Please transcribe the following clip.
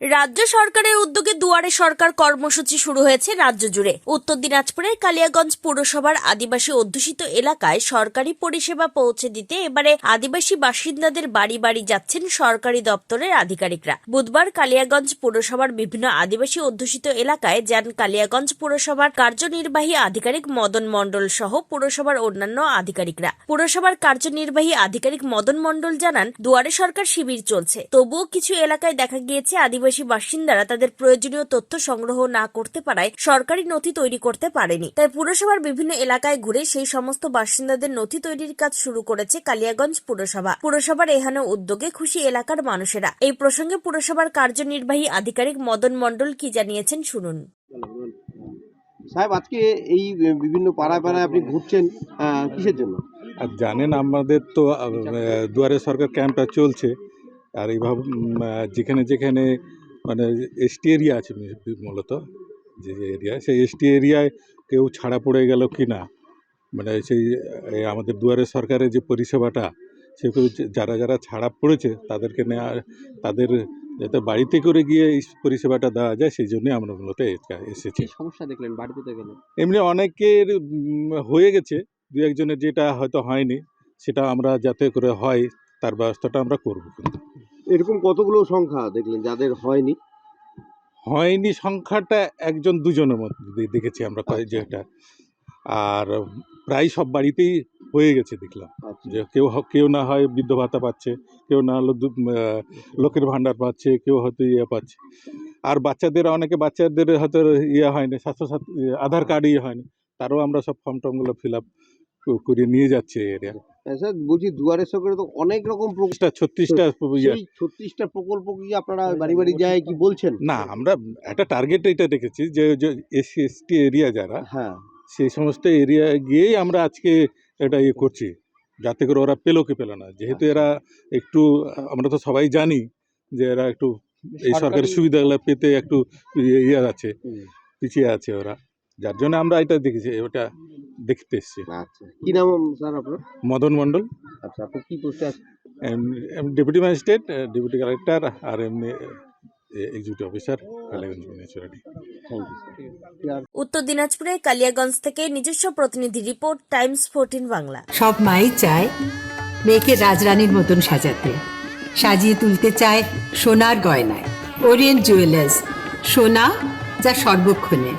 রাজ্য সরকারের উদ্যোগে দুয়ারে সরকার কর্মসূচি শুরু হয়েছে রাজ্য জুড়ে। উত্তর দিনাজপুরের কালিয়াগঞ্জ পৌরসভার আদিবাসী অধ্যুষিত এলাকায় সরকারি পরিষেবা পৌঁছে দিতে এবারে আদিবাসী বাসিন্দাদের বাড়ি বাড়ি যাচ্ছেন সরকারি দপ্তরের আধিকারিকরা। বুধবার কালিয়াগঞ্জ পৌরসভার বিভিন্ন আদিবাসী অধ্যুষিত এলাকায় যান কালিয়াগঞ্জ পৌরসভার কার্যনির্বাহী আধিকারিক মদন মণ্ডল সহ পৌরসভার অন্যান্য আধিকারিকরা। পৌরসভার কার্যনির্বাহী আধিকারিক মদন মণ্ডল জানান, দুয়ারে সরকার শিবির চলছে। তবুও কিছু এলাকায় দেখা গিয়েছে আদিবাসী বাসিন্দারা তাদের প্রয়োজনীয় তথ্য সংগ্রহ না করতে পারায় সরকারি নথি তৈরি করতে পারেনি। তাই পুরসভার বিভিন্ন এলাকায় ঘুরে সেই সমস্ত বাসিন্দাদের নথি তৈরির কাজ শুরু করেছে কালিয়াগঞ্জ পুরসভা। পুরসভার এখানে উদ্যোগে খুশি এলাকার মানুষেরা। এই প্রসঙ্গে পুরসভার কার্যনির্বাহী আধিকারিক মদন মণ্ডল কি জানিয়েছেন শুনুন। সাহেব আজকে এই বিভিন্ন পাড়ায় পাড়ায় আপনি ঘুরছেন কিসের জন্য? আর জানেন আমাদের তো দুয়ারে সরকার ক্যাম্পটা চলছে। আর এইভাবে যেখানে যেখানে মানে এসটি এরিয়া আছে মূলত যে এরিয়া সেই এসটি এরিয়ায় কেউ ছাড়া পড়ে গেল কি না? মানে সেই আমাদের দুয়ারে সরকারের যে পরিষেবাটা সেগুলো যে- যারা যারা ছাড়া পড়েছে তাদেরকে নেওয়া তাদের যাতে বাড়িতে করে গিয়ে এই পরিষেবাটা দেওয়া যায় সেই জন্যই আমরা মূলত এসেছি। সমস্যা দেখলেন? বাড়িতে গেলে এমনি অনেকের হয়ে গেছে দু একজনের যেটা হয়তো হয়নি সেটা আমরা যাতে করে হয় তার ব্যবস্থাটা আমরা করব কিন্তু। এরকম কতগুলো সংখ্যা দেখলেন যাদের হয়নি? হয়নি সংখ্যাটা একজন দুজনের মধ্যে দেখেছি আমরা কয়েক যেটা আর প্রায় সব বাড়িতেই হয়ে গেছে দেখলাম। আচ্ছা। যে কেউ কেউ না হয় বৃদ্ধ ভাতা পাচ্ছে কেউ না হলো লোকের ভাণ্ডার পাচ্ছে কেউ হয়তো ইয়ে পাচ্ছে। আর বাচ্চাদের অনেকে বাচ্চাদের হয়তো ইয়ে হয়নি স্বাস্থ্যসাথী আধার কার্ড ইয়ে হয়নি। তারও আমরা সব ফর্ম টর্মগুলো ফিল আপ করে নিয়ে যাচ্ছে এরিয়া হ্যাঁ, স্যার বলছি দুয়ারে সরকারে তো অনেক রকম প্রকল্প ছত্রিশটা ইয়ে। ছত্রিশটা প্রকল্প কি আপনারা বাড়ি বাড়ি যায় কি বলছেন? না আমরা একটা টার্গেট এটা রেখেছি যে এসসি এসটি এরিয়া যারা হ্যাঁ। সেই সমস্ত এরিয়া গিয়েই আমরা আজকে এটা ইয়ে করছি যাতে করে ওরা পেল কি পেল না। যেহেতু এরা একটু আমরা তো সবাই জানি যে এরা একটু এই সরকারি সরকারি- সুবিধাগুলো পেতে একটু ইয়ে ইয়ে আছে পিছিয়ে আছে ওরা। যার জন্য আমরা এটা দেখেছি ওটা দেখতে এসেছি আচ্ছা কি নাম স্যার আপনার? মদন মণ্ডল। আচ্ছা আপনি কি পোস্টে আছেন? ডেপুটি ম্যাজিস্ট্রেট ডেপুটি কালেক্টর আর এমনি executive officer Kaliganj municipality thank you sir. উত্তর দিনাজপুরে কালিয়াগঞ্জ থেকে নিজস্ব প্রতিনিধি রিপোর্ট টাইমস ফোরটিন বাংলা। সব মাই চায় মেয়েকে রাজরানীর মতন সাজাতে। সাজিয়ে তুলতে চায় সোনার গয়নায়। ওরিয়েন্ট জুয়েলার্স সোনা যা সর্বক্ষণের।